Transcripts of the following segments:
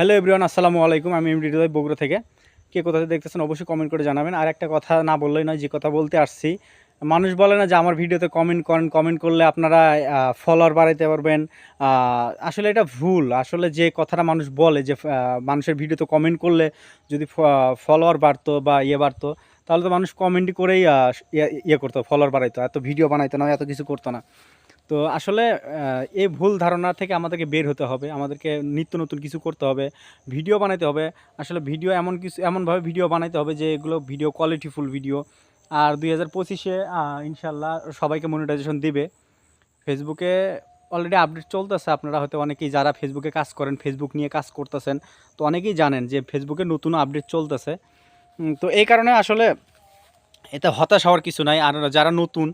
Hello everyone আসসালামু আলাইকুম। আমি এমডি হৃদয় বগুড়া থেকে। কে কোথাতে দেখতেছেন অবশ্যই কমেন্ট করে জানাবেন। আর একটা কথা না বললেই নয়, যে কথা বলতে আসছি। মানুষ বলে না যে আমার ভিডিওতে কমেন্ট করেন কমেন্ট করলে আপনারা ফলোয়ার বাড়াইতে পারবেন। আসলে এটা ভুল। আসলে যে কথাটা মানুষ বলে, যে মানুষের ভিডিওতে কমেন্ট করলে যদি ফলোয়ার বাড়তো বা ইয়ে বাড়তো, তাহলে তো মানুষ কমেন্টই করেই ইয়ে ইয়ে করতো ফলোয়ার বাড়াইতো। এত ভিডিও বানাইতো না, এত কিছু করতো না। তো আসলে এই ভুল ধারণা থেকে আমাদেরকে বের হতে হবে, আমাদেরকে নিত্য নতুন কিছু করতে হবে, ভিডিও বানাইতে হবে। আসলে ভিডিও এমন কিছু, এমনভাবে ভিডিও বানাইতে হবে যে এগুলো ভিডিও কোয়ালিটিফুল ভিডিও আর দুই হাজার পঁচিশে ইনশাল্লাহ সবাইকে মনিটাইজেশন দিবে। ফেসবুকে অলরেডি আপডেট চলতেছে, আপনারা হয়তো অনেকেই যারা ফেসবুকে কাজ করেন ফেসবুক নিয়ে কাজ করতেছেন, তো অনেকেই জানেন যে ফেসবুকে নতুন আপডেট চলতেছে। তো এই কারণে আসলে এতে হতাশ হওয়ার কিছু নাই। আর যারা নতুন,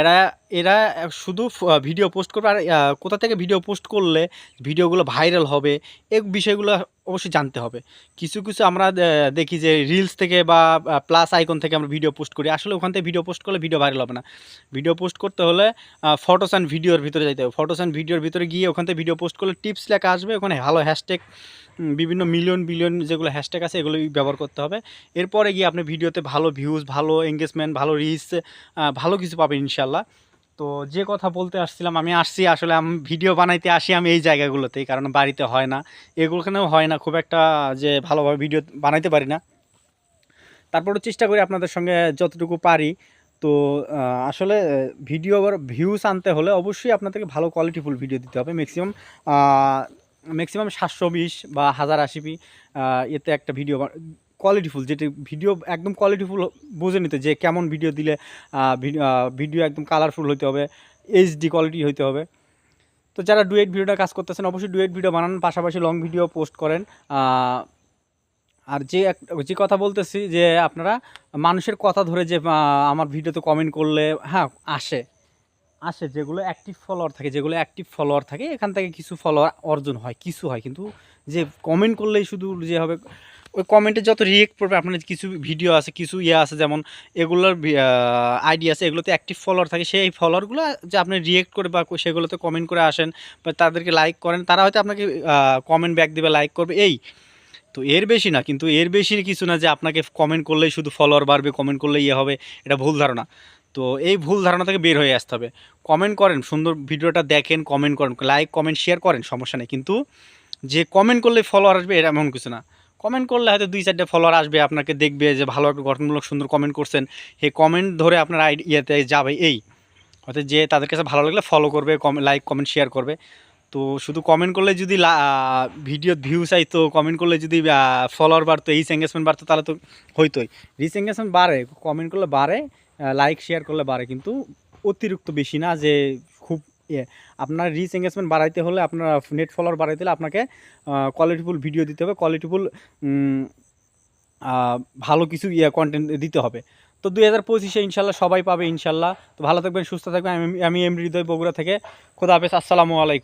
এরা এরা শুধু ভিডিও পোস্ট করবে। আর কোথা থেকে ভিডিও পোস্ট করলে ভিডিওগুলো ভাইরাল হবে এই বিষয়গুলো অবশ্যই জানতে হবে। কিছু কিছু আমরা দেখি যে রিলস থেকে বা প্লাস আইকন থেকে আমরা ভিডিও পোস্ট করি। আসলে ওখান থেকে ভিডিও পোস্ট করলে ভিডিও ভাইরাল হবে না। ভিডিও পোস্ট করতে হলে ফটোস অ্যান্ড ভিডিওর ভিতরে যাইতে হবে। ফটোস অ্যান্ড ভিডিওর ভিতরে গিয়ে ওখান থেকে ভিডিও পোস্ট করলে টিপস লেখা আসবে। ওখানে ভালো হ্যাশট্যাগ বিভিন্ন মিলিয়ন বিলিয়ন যেগুলো হ্যাশট্যাগ আছে এগুলো ব্যবহার করতে হবে। এরপরে গিয়ে আপনি ভিডিওতে ভালো ভিউজ ভালো এঙ্গেজমেন্ট ভালো রিচ ভালো কিছু পাবেন ইনশাল্লাহ তো যে কথা বলতে আসছিলাম, আমি আসছি আসলে, আমি ভিডিও বানাইতে আসি আমি এই জায়গাগুলোতেই, কারণ বাড়িতে হয় না। এগুলোখানেও হয় না, খুব একটা যে ভালোভাবে ভিডিও বানাইতে পারি না। তারপরে চেষ্টা করি আপনাদের সঙ্গে যতটুকু পারি। তো আসলে ভিডিও ভিউজ আনতে হলে অবশ্যই আপনাদেরকে ভালো কোয়ালিটিফুল ভিডিও দিতে হবে ম্যাক্সিমাম ম্যাক্সিমাম সাতশো বিশ বা হাজার আশি পি এতে একটা ভিডিও কোয়ালিটিফুল যেটি ভিডিও একদম কোয়ালিটিফুল বুঝে নিতে, যে কেমন ভিডিও দিলে ভিডিও একদম কালারফুল হতে হবে এইচডি কোয়ালিটি হতে হবে। তো যারা ডুয়েট ভিডিওটা কাজ করতেছেন, অবশ্যই ডুয়েট ভিডিও বানান, পাশাপাশি লং ভিডিও পোস্ট করেন। আর যে এক- যে কথা বলতেছি, যে আপনারা মানুষের কথা ধরে যে আমার ভিডিওতে কমেন্ট করলে হ্যাঁ আসে। আসে, যেগুলো অ্যাক্টিভ ফলোয়ার থাকে, যেগুলো অ্যাক্টিভ ফলোয়ার থাকে, এখান থেকে কিছু ফলোয়ার অর্জন হয়, কিছু হয়। কিন্তু যে কমেন্ট করলেই শুধু যে হবে, ওই কমেন্টে যত রিয়েক্ট করবে, আপনার কিছু ভিডিও আছে, কিছু ইয়ে আছে, যেমন এগুলোর আইডিয়া আছে, এগুলোতে অ্যাক্টিভ ফলোয়ার থাকে, সেই ফলোয়ারগুলো যে আপনি রিয়েক্ট করে বা সেগুলোতে কমেন্ট করে আসেন বা তাদেরকে লাইক করেন, তারা হয়তো আপনাকে কমেন্ট ব্যাক দেবে লাইক করবে, এই। তো এর বেশি না, কিন্তু এর বেশি কিছু না যে আপনাকে কমেন্ট করলেই শুধু ফলোয়ার বাড়বে কমেন্ট করলেই ইয়ে হবে, এটা ভুল ধারণা। তো এই ভুল ধারণা থেকে বের হয়ে আসতে হবে। কমেন্ট করেন, সুন্দর ভিডিওটা দেখেন কমেন্ট করেন লাইক কমেন্ট শেয়ার করেন, সমস্যা নেই। কিন্তু যে কমেন্ট করলে ফলোয়ার আসবে এটা এমন কিছু না। কমেন্ট করলে হয়তো দুই চারটে ফলোয়ার আসবে, আপনাকে দেখবে যে ভালো একটা গঠনমূলক সুন্দর কমেন্ট করছেন। সেই কমেন্ট ধরে আপনার ইয়েতে যাবে এই। হয়তো যে তাদের কাছে ভালো লাগলে ফলো করবে লাইক কমেন্ট শেয়ার করবে। তো শুধু কমেন্ট করলে যদি ভিডিও ভিউ চাইতো কমেন্ট করলে যদি ফলোয়ার বাড়তো এইচ এঙ্গেজমেন্ট বাড়তো, তাহলে তো হইতোই। রিচ এঙ্গেজমেন্ট বাড়ে কমেন্ট করলে বাড়ে। লাইক শেয়ার করলে বাড়ে, কিন্তু অতিরিক্ত বেশি না যে খুব ইয়ে। আপনার রিচ এঙ্গেজমেন্ট বাড়াইতে হলে আপনার নেট ফলোয়ার বাড়াইতে হলে আপনাকে কোয়ালিটিফুল ভিডিও দিতে হবে কোয়ালিটিফুল ভালো কিছু ইয়ে কন্টেন্ট দিতে হবে। তো দুই হাজার পঁচিশে ইনশাল্লাহ সবাই পাবে ইনশাল্লাহ। তো ভালো থাকবেন, সুস্থ থাকবেন। আমি আমি এম হৃদয় বগুড়া থেকে। খোদা হাফেজ, আসসালামু আলাইকুম।